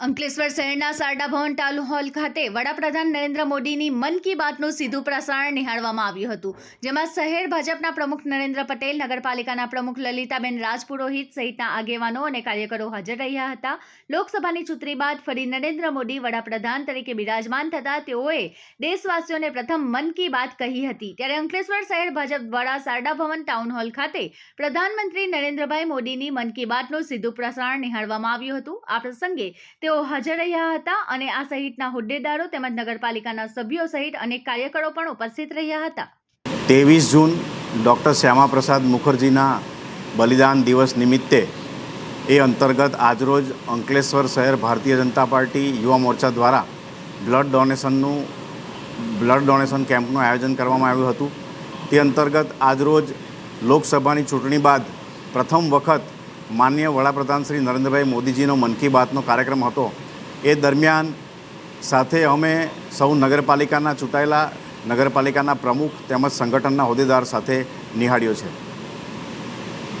અંકલેશ્વર શહેરના સારડા ભવન town hall ખાતે વડાપ્રધાન નરેન્દ્ર મોદીની મન કી બાતનું સીધું પ્રસારણ નિહાળવામાં આવ્યું હતું, જેમાં શહેર ભાજપના પ્રમુખ નરેન્દ્ર પટેલ, નગરપાલિકાના પ્રમુખ લલિતાબેન રાજપુરોહિત સહિતના આગેવાનો અને કાર્યકરો હાજર રહ્યા હતા. લોકસભાની ચૂંટણી બાદ ફરી નરેન્દ્ર મોદી વડાપ્રધાન તરીકે બિરાજમાન થતા તેઓએ દેશવાસીઓને પ્રથમ મન કી બાત કહી હતી. ત્યારે અંકલેશ્વર શહેર ભાજપ દ્વારા સારડા ભવન ટાઉન હોલ ખાતે પ્રધાનમંત્રી નરેન્દ્રભાઈ મોદીની મન કી બાતનું સીધું પ્રસારણ નિહાળવામાં આવ્યું હતું. આ પ્રસંગે તેઓ હાજર રહ્યા હતા અને આ સહિતના હોદ્દેદારો તેમજ નગરપાલિકાના સભ્યો સહિત અનેક કાર્યકરો પણ ઉપસ્થિત રહ્યા હતા. ત્રેવીસ જૂન ડૉક્ટર શ્યામાપ્રસાદ મુખર્જીના બલિદાન દિવસ નિમિત્તે એ અંતર્ગત આજરોજ અંકલેશ્વર શહેર ભારતીય જનતા પાર્ટી યુવા મોરચા દ્વારા બ્લડ ડોનેશનનું, બ્લડ ડોનેશન કેમ્પનું આયોજન કરવામાં આવ્યું હતું. તે અંતર્ગત આજરોજ લોકસભાની ચૂંટણી બાદ પ્રથમ વખત માનનીય વડાપ્રધાન શ્રી નરેન્દ્રભાઈ મોદીજીનો મન કી બાતનો કાર્યક્રમ હતો. એ દરમિયાન સાથે અમે સૌ નગરપાલિકાના ચૂંટાયેલા નગરપાલિકાના પ્રમુખ તેમજ સંગઠનના હોદ્દેદાર સાથે નિહાળ્યો છે.